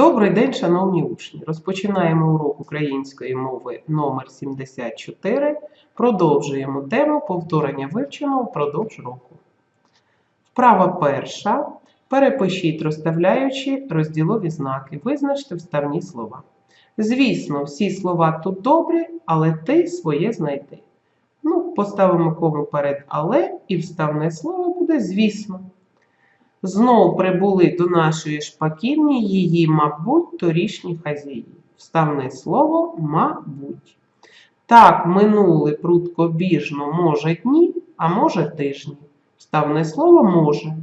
Добрий день, шановні учні! Розпочинаємо урок української мови номер 74. Продовжуємо тему повторення вивченого впродовж року. Вправа перша. Перепишіть, розставляючи розділові знаки. Визначте вставні слова. Звісно, всі слова тут добрі, але ти своє знайди. Ну, поставимо кому перед але і вставне слово буде звісно. Знов прибули до нашої шпаківні її, мабуть, торішні хазяї. Вставне слово мабуть. Так, минули пруткобіжно, може дні, а може тижні. Вставне слово може.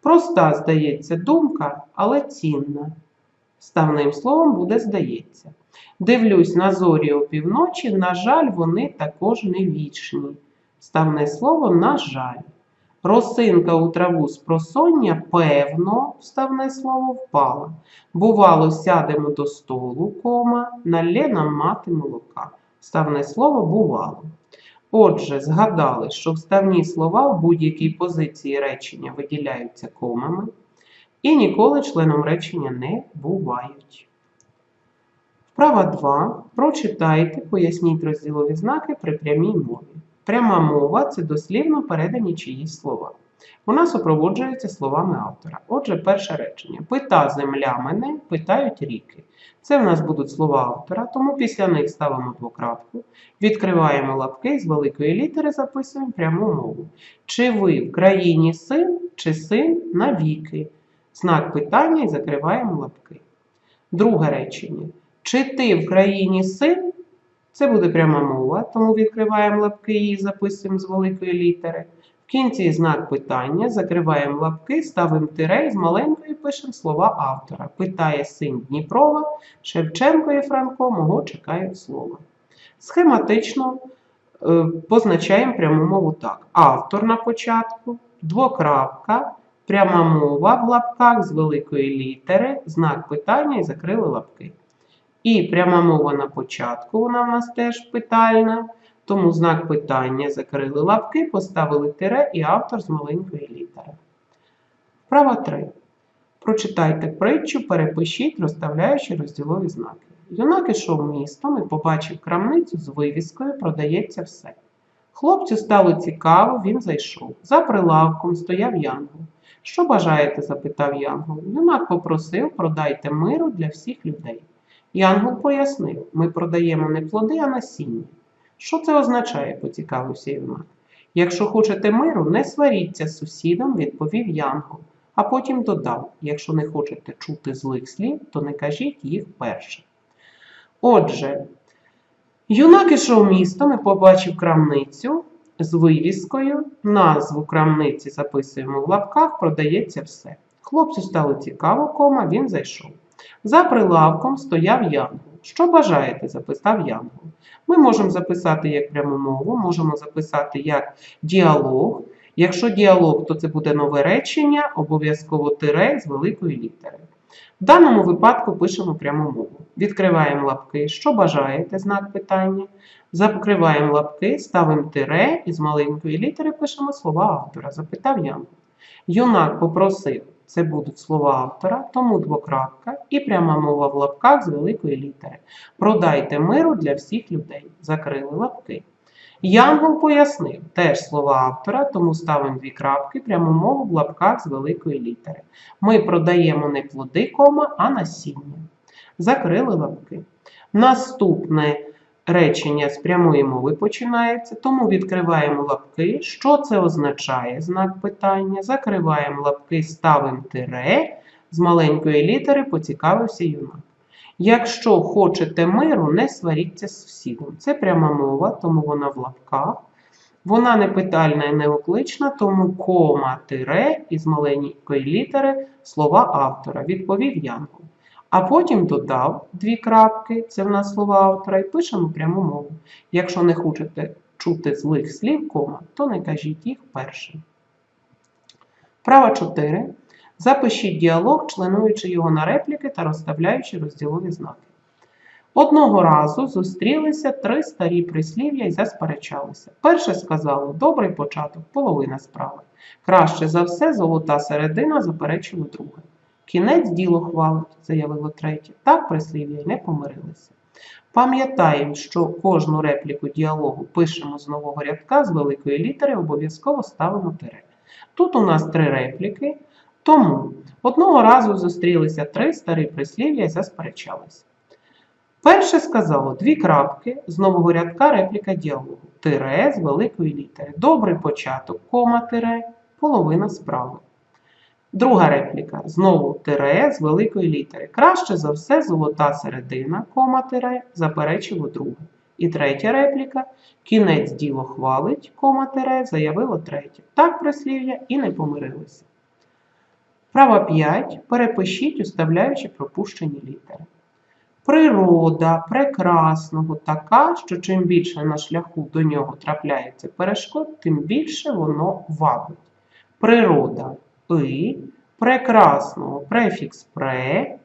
Проста, здається, думка, але цінна. Вставним словом буде здається. Дивлюсь на зорі опівночі, на жаль, вони також не вічні. Вставне слово на жаль. Росинка у траву з просоння, певно, вставне слово впала. Бувало, сядемо до столу, кома, налє нам мати молока. Вставне слово бувало. Отже, згадали, що вставні слова в будь-якій позиції речення виділяються комами і ніколи членом речення не бувають. Вправа 2. Прочитайте, поясніть розділові знаки при прямій мові. Пряма мова це дослівно передані чиїсь слова. Вона супроводжується словами автора. Отже, перше речення. Пита земля мене, питають ріки. Це в нас будуть слова автора, тому після них ставимо двокрапку, відкриваємо лапки з великої літери записуємо пряму мову. Чи ви в країні син, чи син навіки? Знак питання і закриваємо лапки. Друге речення. Чи ти в країні син? Це буде пряма мова, тому відкриваємо лапки і записуємо з великої літери. В кінці знак питання, закриваємо лапки, ставимо тире і з маленької пишемо слова автора. Питає син Дніпрова, Шевченко і Франко мого чекають слова. Схематично е, позначаємо пряму мову так. Автор на початку, двокрапка, пряма мова в лапках з великої літери, знак питання і закрили лапки. І пряма мова на початку, вона в нас теж питальна. Тому знак питання закрили лапки, поставили тире і автор з маленької літери. Вправа 3. Прочитайте притчу, перепишіть, розставляючи розділові знаки. Юнак ішов містом і побачив крамницю з вивіскою Продається все. Хлопцю стало цікаво, він зайшов. За прилавком стояв Янгол. Що бажаєте? запитав Янгол. Юнак попросив, продайте миру для всіх людей. Янгол пояснив, ми продаємо не плоди, а насіння. Що це означає? поцікавився юнак. Якщо хочете миру, не сваріться з сусідом, відповів Янгол, а потім додав: якщо не хочете чути злих слів, то не кажіть їх перше. Отже, юнак ішов містом і побачив крамницю з вивіскою. Назву крамниці записуємо в лапках, продається все. Хлопцю стало цікаво, кома, він зайшов. За прилавком стояв Янгол. Що бажаєте? записав Янгол. Ми можемо записати як пряму мову, можемо записати як діалог. Якщо діалог, то це буде нове речення, обов'язково тире з великої літери. В даному випадку пишемо пряму мову. Відкриваємо лапки. Що бажаєте? Знак питання. Закриваємо лапки, ставимо тире і з маленької літери пишемо слова автора. Запитав Янгол. Юнак попросив. Це будуть слова автора, тому двокрапка і пряма мова в лапках з великої літери. Продайте миру для всіх людей. Закрили лапки. Янгол пояснив теж слова автора, тому ставимо дві крапки, пряму мову в лапках з великої літери. Ми продаємо не плоди, кома, а насіння. Закрили лапки. Наступне речення з прямої мови починається, тому відкриваємо лапки. Що це означає? Знак питання. Закриваємо лапки, ставимо тире. З маленької літери поцікавився юнак. Якщо хочете миру, не сваріться з сусідом. Це пряма мова, тому вона в лапках. Вона не питальна і не оклична, тому кома тире із маленької літери слова автора, відповів Янгол. А потім додав дві крапки, це в нас слова автора, і пишемо пряму мову. Якщо не хочете чути злих слів, кома, то не кажіть їх першим. Права 4. Запишіть діалог, членуючи його на репліки та розставляючи розділові знаки. Одного разу зустрілися три старі прислів'я і засперечалися. Перше сказало добрий початок, половина справи. Краще за все, золота середина заперечило друге. Кінець діло хвалить, заявило третє. Так прислів'я не помирилися. Пам'ятаємо, що кожну репліку діалогу пишемо з нового рядка з великої літери, обов'язково ставимо тире. Тут у нас три репліки, тому одного разу зустрілися три старі прислів'я і засперечалися. Перше сказало дві крапки з нового рядка репліка діалогу. Тире з великої літери. Добрий початок, кома тире, половина справи. Друга репліка. Знову тире з великої літери. Краще за все золота середина, кома тире, заперечило друге. І третя репліка. Кінець діло хвалить, кома тире, заявило третє. Так прислів'я і не помирилися. Права 5. Перепишіть, уставляючи пропущені літери. Природа прекрасного така, що чим більше на шляху до нього трапляється перешкод, тим більше воно вабить. Природа и, прекрасного префікс пре,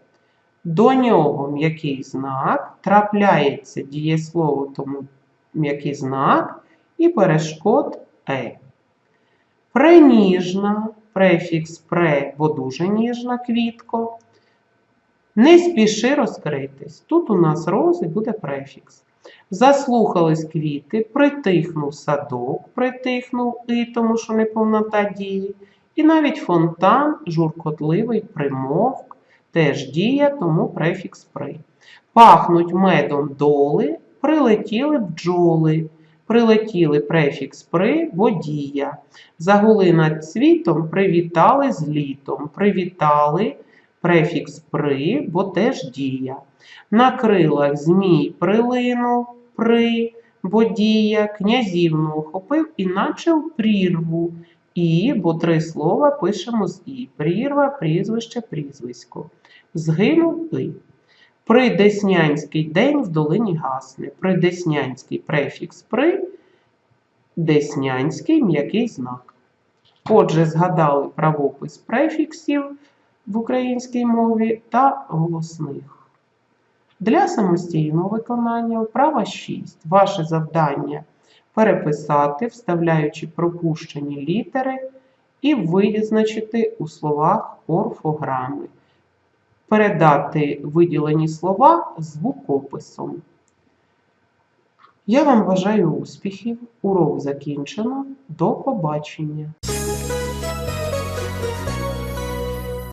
до нього м'який знак, трапляється дієслово тому м'який знак і перешкод е. Преніжна, префікс пре, бо дуже ніжна квітко. Не спіши розкритись. Тут у нас роз і буде префікс. Заслухались квіти, притихнув садок, притихнув і, тому що неповнота дії. І навіть фонтан, журкотливий, примовк, теж дія, тому префікс при. Пахнуть медом доли, прилетіли бджоли. Прилетіли префікс при, бо дія. Загули над світом, привітали з літом. Привітали префікс при, бо теж дія. На крилах змій прилинув при, бо дія, князівну охопив, іначе в прірву. І, бо три слова пишемо з і. Прірва, прізвище, прізвисько. Згинув і. Придеснянський день в долині гасне. Придеснянський префікс при, деснянський м'який знак. Отже, згадали правопис префіксів в українській мові та голосних. Для самостійного виконання вправа 6. Ваше завдання переписати, вставляючи пропущені літери, і визначити у словах орфограми. Передати виділені слова звукописом. Я вам бажаю успіхів. Урок закінчено. До побачення!